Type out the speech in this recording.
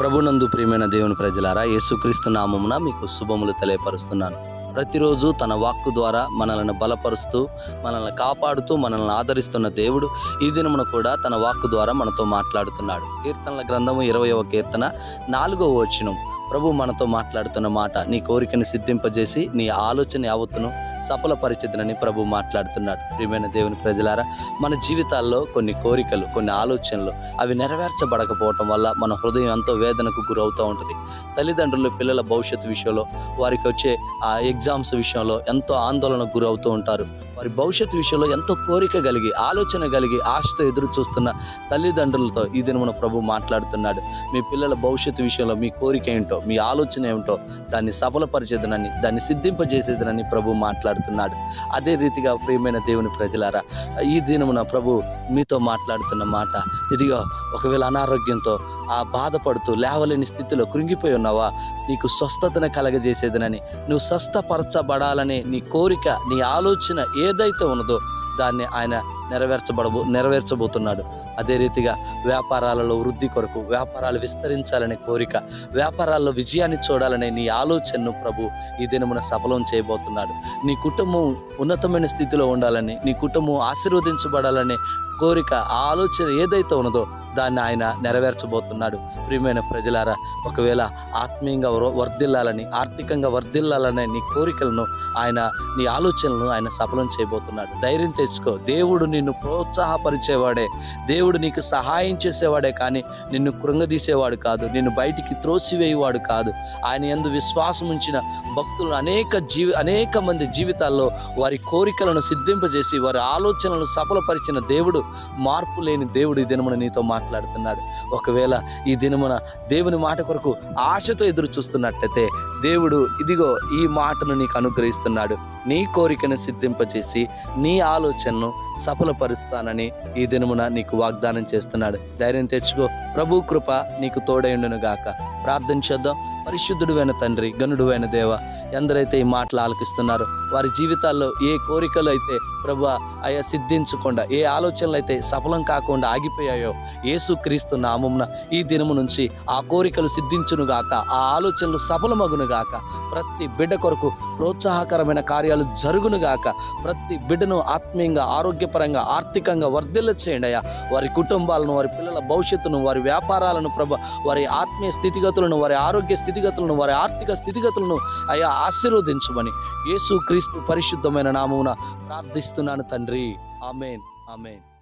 ప్రభునందు ప్రియమైన దేవుని ప్రజలారా యేసుక్రీస్తు నామమున మీకు శుభములు తెలియపరుస్తున్నాను. ప్రతిరోజు తన వాక్కు ద్వారా మనల్ని బలపరుస్తూ మనల్ని కాపాడుతూ మనల్ని ఆదరిస్తున్న దేవుడు ఈ దినమున కూడా తన వాక్కు ద్వారా మనతో మాట్లాడుతున్నాడు. కీర్తనల గ్రంథము ఇరవయవ కీర్తన నాలుగవ వచనం. ప్రభు మనతో మాట్లాడుతున్న మాట నీ కోరికను సిద్ధింపజేసి నీ ఆలోచన యావత్తును సఫలపరిచిద్దనని ప్రభు మాట్లాడుతున్నాడు. ప్రియమైన దేవుని ప్రజలారా మన జీవితాల్లో కొన్ని కోరికలు కొన్ని ఆలోచనలు అవి నెరవేర్చబడకపోవటం వల్ల మన హృదయం ఎంతో వేదనకు గురవుతూ ఉంటుంది. తల్లిదండ్రులు పిల్లల భవిష్యత్తు విషయంలో వారికి వచ్చే ఆ ఎగ్జామ్స్ విషయంలో ఎంతో ఆందోళనకు గురవుతూ ఉంటారు. వారి భవిష్యత్తు విషయంలో ఎంతో కోరిక కలిగి ఆలోచన కలిగి ఆశతో ఎదురు చూస్తున్న తల్లిదండ్రులతో ఈ దినమున ప్రభు మాట్లాడుతున్నాడు. మీ పిల్లల భవిష్యత్తు విషయంలో మీ కోరిక ఏంటో మీ ఆలోచన ఏమిటో దాన్ని సఫలపరిచేదనని దాన్ని సిద్ధింపజేసేదనని ప్రభు మాట్లాడుతున్నాడు. అదే రీతిగా ప్రియమైన దేవుని ప్రజలారా ఈ దినమున ప్రభు మీతో మాట్లాడుతున్న మాట ఇదిగో ఒకవేళ అనారోగ్యంతో ఆ బాధపడుతూ లేవలేని స్థితిలో కృంగిపోయి ఉన్నావా నీకు స్వస్థతను కలగజేసేదనని నువ్వు స్వస్థపరచబడాలనే నీ కోరిక నీ ఆలోచన ఏదైతే ఉన్నదో దాన్ని ఆయన నెరవేర్చబడబో నెరవేర్చబోతున్నాడు. అదే రీతిగా వ్యాపారాలలో వృద్ధి కొరకు వ్యాపారాలు విస్తరించాలనే కోరిక వ్యాపారాల్లో విజయాన్ని చూడాలనే నీ ఆలోచనను ప్రభు ఈ దినమున సఫలం చేయబోతున్నాడు. నీ కుటుంబం ఉన్నతమైన స్థితిలో ఉండాలని నీ కుటుంబం ఆశీర్వదించబడాలనే కోరిక ఆ ఆలోచన ఏదైతే ఉన్నదో దాన్ని ఆయన నెరవేర్చబోతున్నాడు. ప్రియమైన ప్రజలారా ఒకవేళ ఆత్మీయంగా వర- వర్ధిల్లాలని ఆర్థికంగా వర్ధిల్లాలనే నీ కోరికలను ఆయన నీ ఆలోచనలను ఆయన సఫలం చేయబోతున్నాడు. ధైర్యం తెచ్చుకో. దేవుడు నిన్ను ప్రోత్సాహపరిచేవాడే. దేవుడు నీకు సహాయం చేసేవాడే కానీ నిన్ను కృంగదీసేవాడు కాదు. నిన్ను బయటికి త్రోసివేయవాడు కాదు. ఆయన ఎందు విశ్వాసం ఉంచిన భక్తులు అనేక జీవి అనేక మంది జీవితాల్లో వారి కోరికలను సిద్ధింపజేసి వారి ఆలోచనలను సఫలపరిచిన దేవుడు మార్పు లేని దేవుడు ఈ దినమున నీతో మాట్లాడుతున్నాడు. ఒకవేళ ఈ దినమున దేవుని మాట కొరకు ఆశతో ఎదురు చూస్తున్నట్టయితే దేవుడు ఇదిగో ఈ మాటను నీకు అనుగ్రహిస్తున్నాడు. నీ కోరికను సిద్ధింపజేసి నీ ఆలోచనను సఫల సఫలపరుస్తానని ఈ దినమున నీకు వాగ్దానం చేస్తున్నాడు. ధైర్యం తెచ్చుకో. ప్రభు కృప నీకు తోడైండును గాక ప్రార్థన చేద్దాం. పరిశుద్ధుడువైన తండ్రి గనుడువైన దేవ ఎందరైతే ఈ మాటలు ఆలకిస్తున్నారో వారి జీవితాల్లో ఏ కోరికలు అయితే ప్రభు అయా సిద్ధించకుండా ఏ ఆలోచనలు అయితే సఫలం కాకుండా ఆగిపోయాయో యేసు క్రీస్తు నామమున ఈ దినము నుంచి ఆ కోరికలు సిద్ధించును గాక ఆ ఆలోచనలు సఫలమగును గాక ప్రతి బిడ్డ కొరకు ప్రోత్సాహకరమైన కార్యాలు జరుగును గాక ప్రతి బిడ్డను ఆత్మీయంగా ఆరోగ్యపరంగా ఆర్థికంగా వర్ధిల్ల చేయండి అయ్యా. వారి కుటుంబాలను వారి పిల్లల భవిష్యత్తును వారి వ్యాపారాలను ప్రభ వారి ఆత్మీయ స్థితిగతులను వారి ఆరోగ్య స్థితిగతులను వారి ఆర్థిక స్థితిగతులను అయ్యా ఆశీర్వదించమని యేసు క్రీస్తు పరిశుద్ధమైన నామమున ప్రార్థిస్తున్నాను తండ్రి. ఆమెన్. ఆమెన్.